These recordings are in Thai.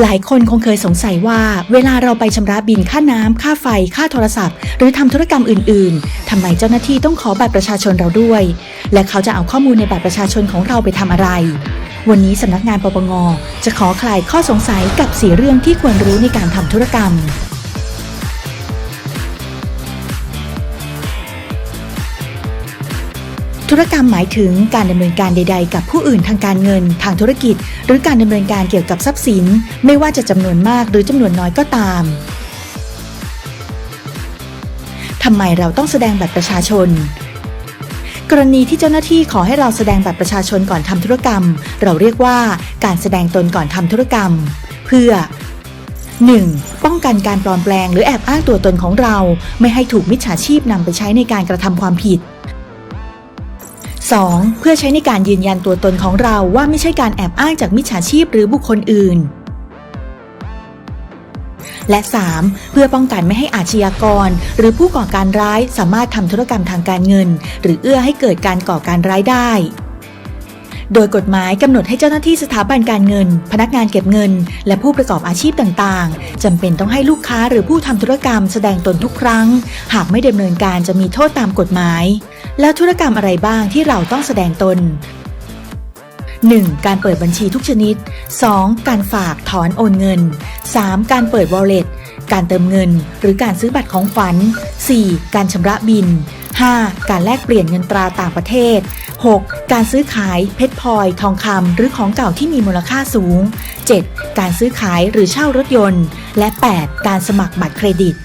หลายคนคงเคยสงสัยว่า เวลาเราไปชำระบินค่าน้ำค่าไฟ ค่าโทรศัพท์ หรือทำธุรกรรมอื่น ๆทำไมเจ้าหน้าที่ต้องขอบัตรประชาชนเราด้วย และเขาจะเอาข้อมูลในบัตรประชาชนของเราไปทำอะไร วันนี้สำนักงานปปงจะขอคลายข้อสงสัยกับสีเรื่องที่ควรรู้ในการทำธุรกรรม ธุรกรรมหมายถึงการดำเนินการใด ๆ กับผู้อื่นทางการเงิน ทางธุรกิจ หรือการดำเนินการเกี่ยวกับทรัพย์สิน ไม่ว่าจะจำนวนมากหรือจำนวนน้อยก็ตามทำไมเราต้องแสดงบัตรประชาชน กรณีที่เจ้าหน้าที่ขอให้เราแสดงบัตรประชาชนก่อนทำธุรกรรม เราเรียกว่าการแสดงตนก่อนทำธุรกรรม เพื่อ 1. ป้องกันการปลอมแปลงหรือแอบอ้างตัวตนของเรา ไม่ให้ถูกมิจฉาชีพนำไปใช้ในการกระทำความผิด 2. เพื่อใช้ในการยืนยันตัวตนของเราว่าไม่ใช่การแอบอ้างจากมิจฉาชีพหรือบุคคลอื่น และ 3. เพื่อป้องกันไม่ให้อาชญากร หรือผู้ก่อการร้ายสามารถทำธุรกรรมทางการเงิน หรือเอื้อให้เกิดการก่อการร้ายได้ โดยกฎหมายกำหนดให้เจ้าหน้าที่สถาบันการเงิน พนักงานเก็บเงิน และผู้ประกอบอาชีพต่างๆจำเป็นต้องให้ลูกค้าหรือผู้ทำธุรกรรมแสดงตนทุกครั้ง หากไม่ดำเนินการจะมีโทษตามกฎหมาย แล้วธุรกรรมอะไรบ้างที่เราต้องแสดงตน 1. การเปิดบัญชีทุกชนิด 2. การฝากถอนโอนเงิน 3. การเปิด wallet การเติมเงิน หรือการซื้อบัตรของขวัญ 4. การชำระบิน 5. การแลกเปลี่ยนเงินตราต่างประเทศ 6. การซื้อขายเพชรพลอย ทองคำหรือของเก่าที่มีมูลค่าสูง 7. การซื้อขายหรือเช่ารถยนต์ และ 8. การสมัครบัตรเครดิต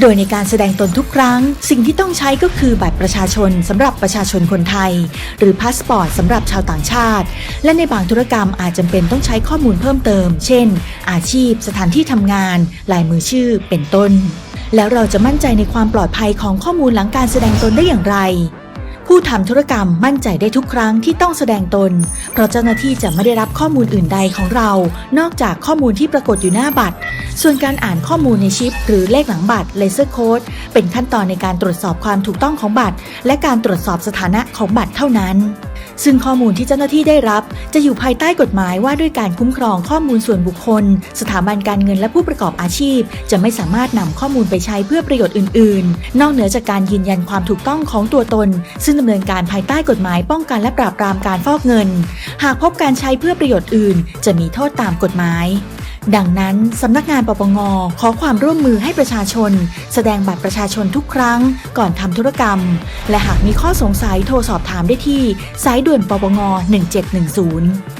โดยในการแสดงตนทุกครั้ง สิ่งที่ต้องใช้ก็คือบัตรประชาชนสำหรับประชาชนคนไทย หรือพาสปอร์ตสำหรับชาวต่างชาติ และในบางธุรกรรมอาจจำเป็นต้องใช้ข้อมูลเพิ่มเติม เช่น อาชีพ สถานที่ทำงาน ลายมือชื่อ เป็นต้น แล้วเราจะมั่นใจในความปลอดภัยของข้อมูลหลังการแสดงตนได้อย่างไร ผู้ทำธุรกรรมมั่นใจได้ทุกครั้งที่ต้องแสดงตน เพราะเจ้าหน้าที่จะไม่ได้รับข้อมูลอื่นใดของเรา นอกจากข้อมูลที่ปรากฏอยู่หน้าบัตร ส่วนการอ่านข้อมูลในชิป หรือเลขหลังบัตรเลเซอร์โค้ดเป็นขั้นตอนในการตรวจสอบความถูกต้องของบัตร และการตรวจสอบสถานะของบัตรเท่านั้น ซึ่งข้อมูลที่เจ้าหน้าที่ได้รับ จะอยู่ภายใต้กฎหมายว่าด้วยการคุ้มครองข้อมูลส่วนบุคคล สถาบันการเงินและผู้ประกอบอาชีพ จะไม่สามารถนำข้อมูลไปใช้เพื่อประโยชน์อื่น ๆ นอกเหนือจากการยืนยันความถูกต้องของตัวตน ซึ่งดำเนินการภายใต้กฎหมายป้องกันและปราบปรามการฟอกเงิน หากพบการใช้เพื่อประโยชน์อื่น จะมีโทษตามกฎหมาย ดังนั้นสำนักงานปปงขอความร่วมมือให้ประชาชน แสดงบัตรประชาชนทุกครั้งก่อนทำธุรกรรม และหากมีข้อสงสัยโทรสอบถามได้ที่ สายด่วนปปง 1710